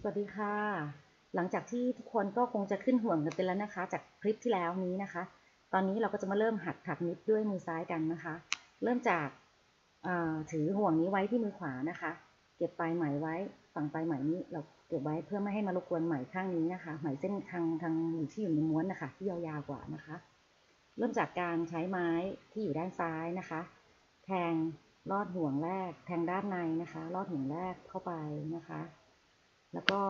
สวัสดีค่ะ หลังจากที่ทุกคนก็คงจะขึ้นห่วงกันไปแล้วนะคะ จากคลิปที่แล้วนี้นะคะ ตอนนี้เราก็จะมาเริ่มหัดถักนิดด้วยมือซ้ายกันนะคะ เริ่มจากถือห่วงนี้ไว้ที่มือขวานะคะ เก็บปลายไหมไว้ฝั่งปลายไหมนี้เราเก็บไว้เพื่อไม่ให้มารบกวนไหมข้างนี้นะคะ ไหมเส้นทางทางอยู่ที่อยู่ในม้วนนะคะ ที่ยาวๆกว่านะคะ เริ่มจากการใช้ไม้ที่อยู่ด้านซ้ายนะคะ แทงลอดห่วงแรก แทงด้านในนะคะ ลอดห่วงแรกเข้าไปนะคะ แล้วก็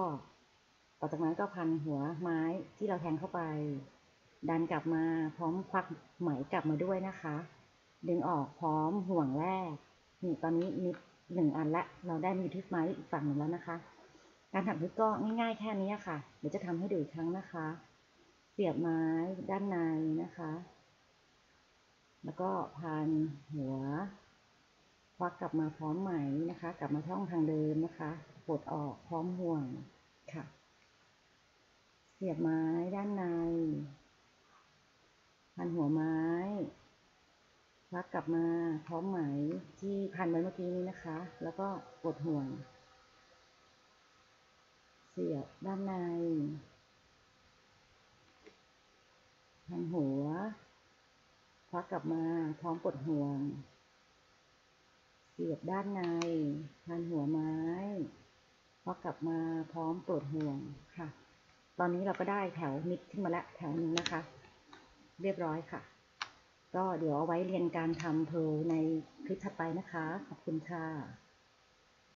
ต่อจากนั้นก็พันหัวไม้ที่เราแทงเข้าไป ดันกลับมาพร้อมควักไหมกลับมาด้วยนะคะ ดึงออกพร้อมห่วงแรกนี่ตอนนี้นิดหนึ่งอันละ เราได้มีทิปไม้อีกฝั่งหนึ่งแล้วนะคะ การถักนิดก็ง่ายๆแค่นี้ค่ะ เดี๋ยวจะทำให้ดูอีกครั้งนะคะ เสียบไม้ด้านในนะคะ แล้วก็พันหัว ลับมาพร้อมไหมนะคะ กลับมาช่องทางเดิมนะคะปลดออกพร้อมห่วงค่ะ เสียบไม้ด้านใน พันหัวไม้ควักกลับมาพร้อมไหมที่พันไว้เมื่อกี้นี้นะคะ แล้วก็ปลดห่วง เสียบด้านใน พันหัวควักกลับมาพร้อมปลดห่วง เสียบด้านใน พันหัวไม้พอกลับมาพร้อมปลดห่วงค่ะ ตอนนี้เราก็ได้แถวมิดขึ้นมาละแถวหนึ่งนะคะ เรียบร้อยค่ะ ก็เดี๋ยวเอาไว้เรียนการทำเพลในคลิปถัดไปนะคะ ขอบคุณค่ะ